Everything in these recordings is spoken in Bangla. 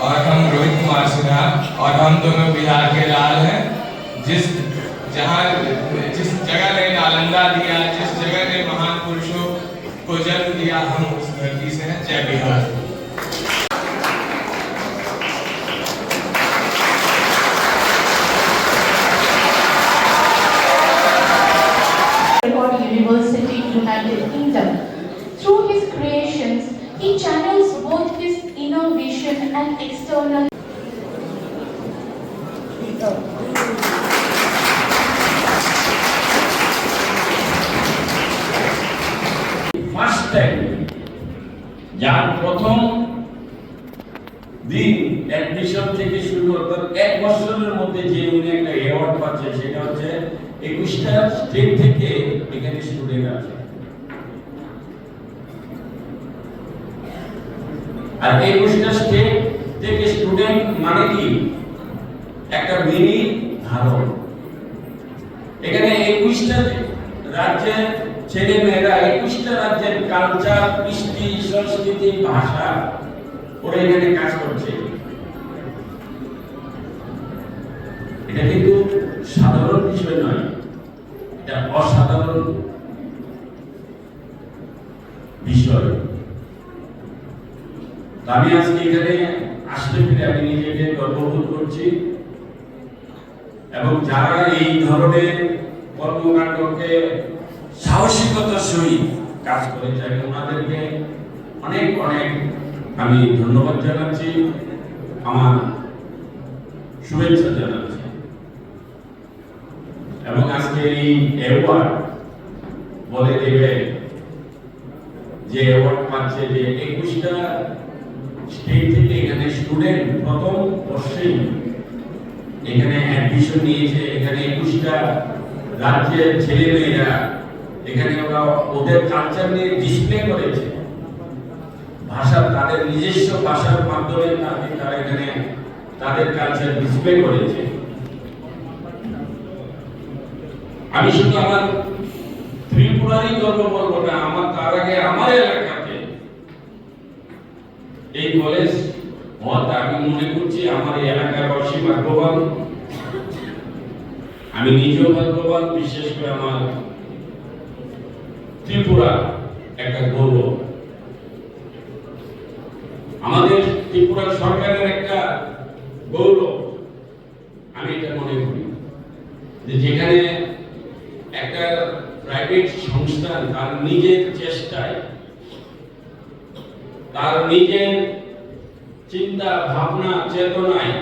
और हम रोहित कुमार सिन्हा, और हम दोनों बिहार के लाल हैं। जिस जहाँ, जिस जगह ने नालंदा दिया, जिस जगह ने महान पुरुषों को जन्म दिया, हम उस धरती से हैं। जय बिहार। যার প্রথম দিন অ্যাডমিশন থেকে শুরু অর্থাৎ এক বছরের মধ্যে যে উনি একটা অ্যাওয়ার্ড পাচ্ছে, সেটা হচ্ছে একুশটা স্টেট থেকে এখানে স্টুডেন্ট আছে। আর একুশটা স্টেট থেকে স্টুডেন্ট মানে কি? একটা মিনি ভারত এখানে একুশটা রাজ্যের ছেলে মেয়েরা একুশটা রাজ্যের কালচার কৃষ্টি, সংস্কৃতি, ভাষা ওরা এখানে কাজ করছে। এটা কিন্তু সাধারণ বিষয় নয়, এটা অসাধারণ বিষয়। আমি আজকে এখানে আসতে পেরে আমি নিজেকে গর্ববোধ করছি এবং যারা এই ধরনের কর্মকাণ্ডকে সাহসিকতার সহিত কাজ করে যায় ওনাদেরকে অনেক অনেক আমি ধন্যবাদ জানাচ্ছি। আমার শুভেচ্ছা জানাচ্ছি। এবং আজকে এই অ্যাওয়ার্ড বলে দেবে যে অ্যাওয়ার্ড পাচ্ছে যে একুশটা স্টেট থেকে এখানে স্টুডেন্ট প্রথম বর্ষেই এখানে অ্যাডমিশন নিয়েছে। এখানে একুশটা রাজ্যের ছেলে মেয়েরা এখানে ওরা ওদের কালচার নিয়ে ডিসপ্লে করেছে। ভাষা তাদের নিজস্ব ভাষার মাধ্যমে তাদের তারা এখানে তাদের কালচার ডিসপ্লে করেছে। আমি শুধু আমার ত্রিপুরারই গর্ব বলব না, আমার তার আগে আমার এলাকাতে এই কলেজ হওয়াতে আমি মনে করছি আমার এই এলাকার বাসী ভাগ্যবান। আমি নিজেও ভাগ্যবান, বিশেষ করে আমার ত্রিপুরা, একটা গৌরব। আমাদের ত্রিপুরা সরকারের একটা গৌরব, আমি এটা মনে করি। যে যেখানে একটা প্রাইভেট সংস্থান, তার নিজের চেষ্টায়, তার নিজের চিন্তা, ভাবনা, চেতনায়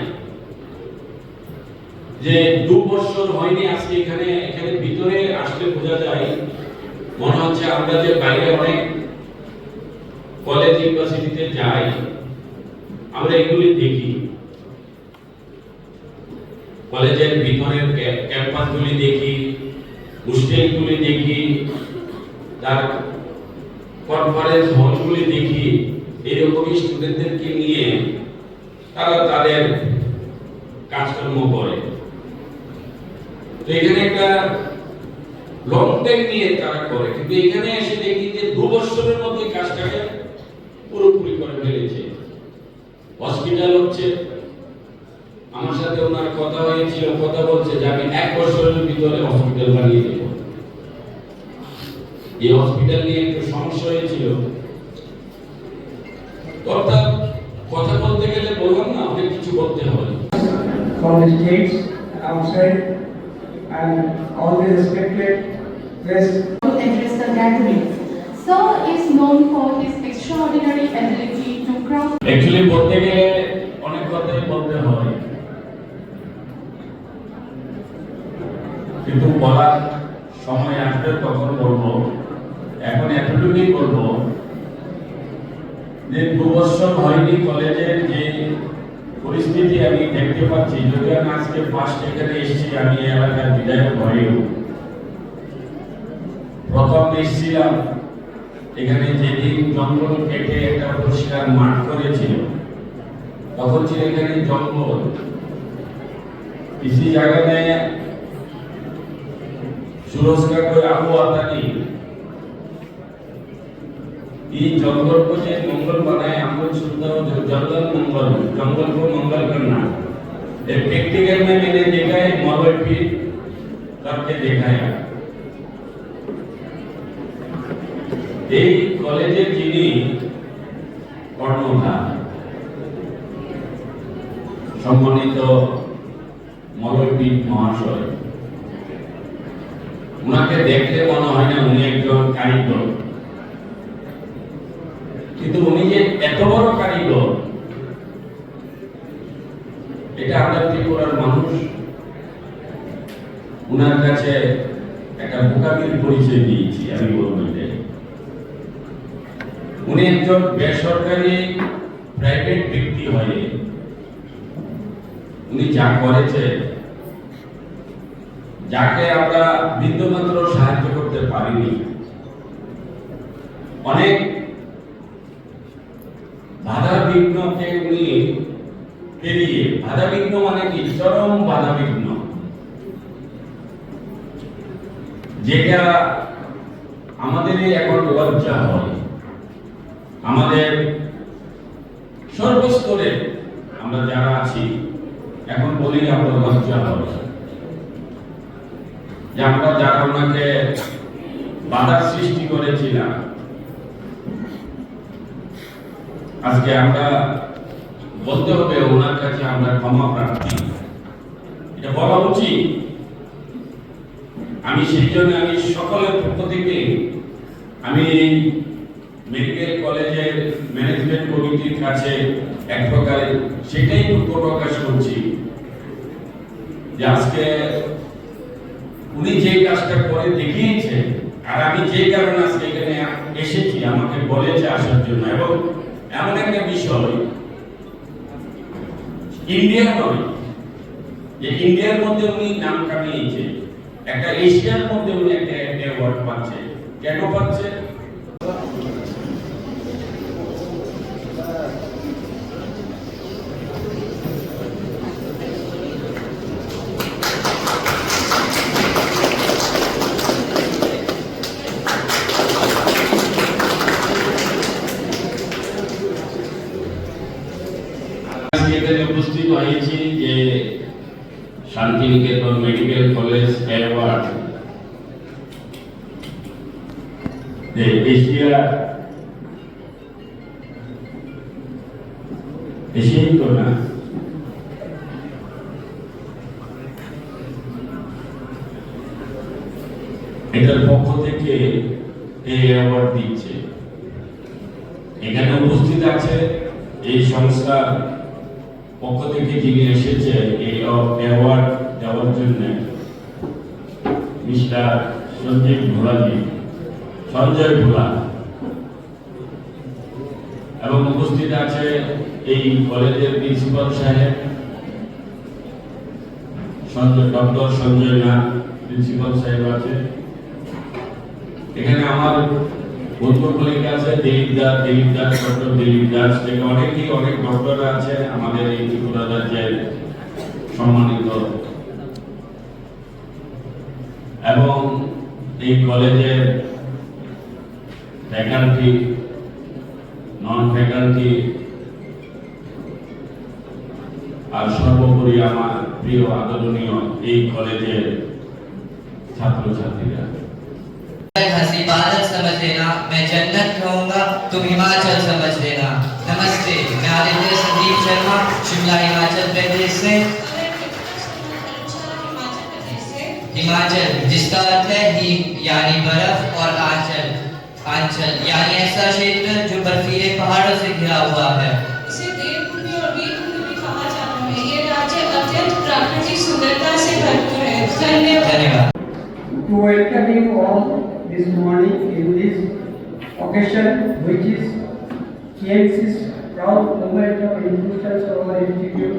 যে দু বছর হয়নি আজকে এখানে এখানে ভিতরে আসলে বোঝা যায় মনে হচ্ছে আমরা যে বাইরে অনেক কলেজ ইউনিভার্সিটিতে যাই, আমরা এগুলি দেখি। কলেজের ভিতরের ক্যাম্পাসগুলি দেখি, হোস্টেলগুলি দেখি, তার কনফারেন্স হলগুলি দেখি, এরকমই স্টুডেন্টদেরকে নিয়ে তারা তাদের কাজকর্ম করে। তো এখানে একটা লং টাইম নিয়ে তারা করে। কিন্তু এখানে এসে দেখি যে দু বছরের মধ্যে কাজটাকে পুরোপুরি করে ফেলেছে। হসপিটাল হচ্ছে। আমার সাথে ওনার কথা হয়েছিল, কথা বলছে যে আমি এক বছরের ভিতরে হসপিটাল বানিয়ে দেব। এই হসপিটাল নিয়ে একটু সমস্যা হয়েছিল। অর্থাৎ কথা বলতে গেলে বললাম না অনেক কিছু করতে হয় from the states outside and all the respected guests address the gathering. Sir is known for his extraordinary ability to craft actually বলতে গেলে অনেক কথাই বলতে হয়। কিন্তু বলার সময় আসবে তখন বলব। এখন এতটুকুই বলব যে দু বছর হয়নি কলেজের যে পরিস্থিতি আমি দেখতে পাচ্ছি। যদি আমি আজকে ফার্স্ট এখানে এসেছি আমি এলাকার বিধায়ক হয়েও। প্রথম এসেছিলাম এখানে যেদিন জঙ্গল কেটে একটা পরিষ্কার মাঠ করেছিল তখন ছিল এখানে জঙ্গল इसी जगह में सूरज का कोई आबू आता नहीं ये जंगल को जो मंगल बनाए हम लोग सुनते हो जो जंगल मंगल जंगल को मंगल करना ये प्रैक्टिकल में मैंने देखा है मॉडल भी करके देखा है এই কলেজের যিনি কর্ণধার, সম্মানিত মলয়পীঠ মহাশয়, উনাকে দেখলে মনে হয় না উনি একজন কারিগর কিন্তু উনি যে এত বড় কারিগর, এটা আমরা ত্রিপুরার মানুষ, উনার কাছে একটা বোকামির পরিচয় দিয়েছি, আমি বলব। উনি একজন বেসরকারি প্রাইভেট ব্যক্তি হয়ে উনি যা করেছে, যাকে আমরা বিন্দুমাত্র সাহায্য করতে পারিনি। অনেক বাধা বিঘ্নকে উনি পেরিয়ে বাধা বিঘ্ন মানে কি? চরম বাধা বিঘ্ন যেটা আমাদের এখন লজ্জা হয়। আমাদের সর্বস্তরে আমরা যারা আছি, এখন বলি আমরা যে আমরা যারা ওনাকে বাধার সৃষ্টি করেছিলাম। আজকে আমরা বলতে হবে, ওনার কাছে আমরা ক্ষমা প্রার্থী। এটা বলা উচিত। আমি সেই জন্য আমি সকলের পক্ষ থেকে আমি মেডিকেল কলেজের ম্যানেজমেন্ট কমিটির কাছে এক প্রকারে সেটাই দুঃখ প্রকাশ করছি যে আজকে উনি যে কাজটা করে দেখিয়েছে আর আমি যে কারণে আজকে এখানে এসেছি, আমাকে বলেছে আসার জন্য। এবং এমন একটা বিষয় ইন্ডিয়া নয় যে ইন্ডিয়ার মধ্যে উনি নাম কামিয়েছে একটা এশিয়ার মধ্যে উনি একটা অ্যাওয়ার্ড পাচ্ছে। কেন পাচ্ছে? Medical college award. যে এশিয়া। এশিয়াই তো না। এটার পক্ষ থেকে এই অ্যাওয়ার্ড দিচ্ছে। এখানে উপস্থিত আছে এই সংস্থার পক্ষ থেকে যিনি এসেছে এই অ্যাওয়ার্ড দেওয়ার জন্য মিস্টার সঞ্জয় ভোলাজি, সঞ্জয় ভোলা এবং উপস্থিত আছে এই কলেজের প্রিন্সিপাল সাহেব, সঞ্জয়, ডক্টর সঞ্জয় নাথ প্রিন্সিপাল সাহেব আছে। এখানে আমার বন্ধু কলিগ আছে, দিলীপ দাস দিলীপ দাস, ডক্টর দিলীপ দাস। থেকে অনেকেই, অনেক ডক্টর আছে আমাদের এই ত্রিপুরা রাজ্যের সম্মানিত এই কলেজের ফ্যাকাল্টি নন ফ্যাকাল্টি আর সর্বোপরি আমার প্রিয় আদরণীয় এই কলেজের ছাত্রছাত্রীরা हंसी बादल समझ लेना मैं जन्नत कहूंगा तुम हिमाचल समझ लेना हिमाचल जिसका अर्थ है हिम यानी बर्फ़ और आंचल आंचल यानी ऐसा क्षेत्र जो बर्फीले पहाड़ों से घिरा हुआ है इसे देवभूमि और वीरभूमि भी कहा जाता है ये राज्य अत्यंत प्राकृतिक सुंदरता से भरपूर है धन्यवाद to welcome you all this morning in this occasion which is KMC's proud moment of inclusion of our institute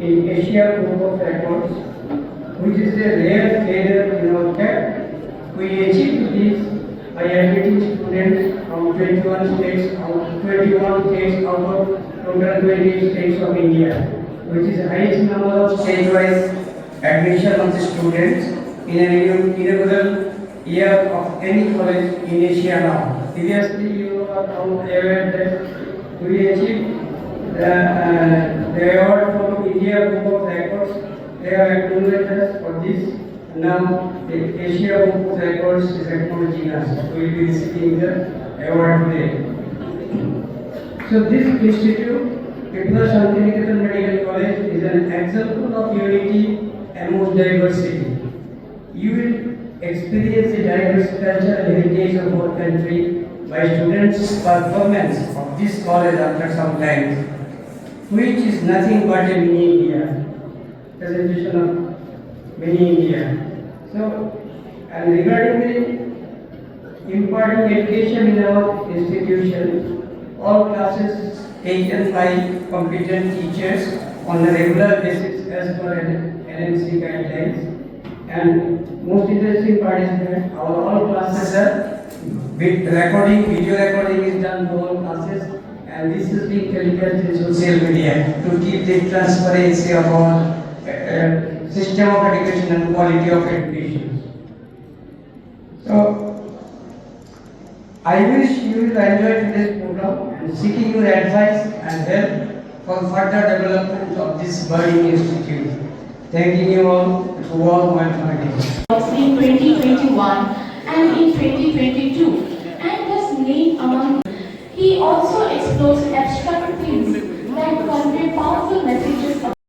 in Asia Group of Records, which is a rare failure in our camp. We achieved this by admitting students from 21 states out 21 states out of total 20 states of India, which is the highest number of state-wise admission of the students in an inaugural year of any college in Asia now. Previously, you are now aware that we achieved the, uh, the award from India Book of Records. They have acknowledged us for this. Now, the Asia Book of Records is acknowledging us. We will be receiving the award today. So this institute, Pipla Shantiniketan Medical College is an example of unity amongst diversity. You will experience the diverse cultural heritage of our country by students' performance of this college after some time, which is nothing but a mini India, presentation of many India. So, and regarding the imparting education in our institution, all classes taken by competent teachers on a regular basis as per NMC guidelines. And most interesting part is that our all classes are with recording, video recording is done to all classes. And this is being telecast in social media to keep the transparency of our system of education and quality of education. So, I wish you will enjoy today's program and seeking your advice and help for further development of this budding institute. Thanking you all to all my family. in 2021 and in 2022 and has named among he also explores abstract themes that convey powerful messages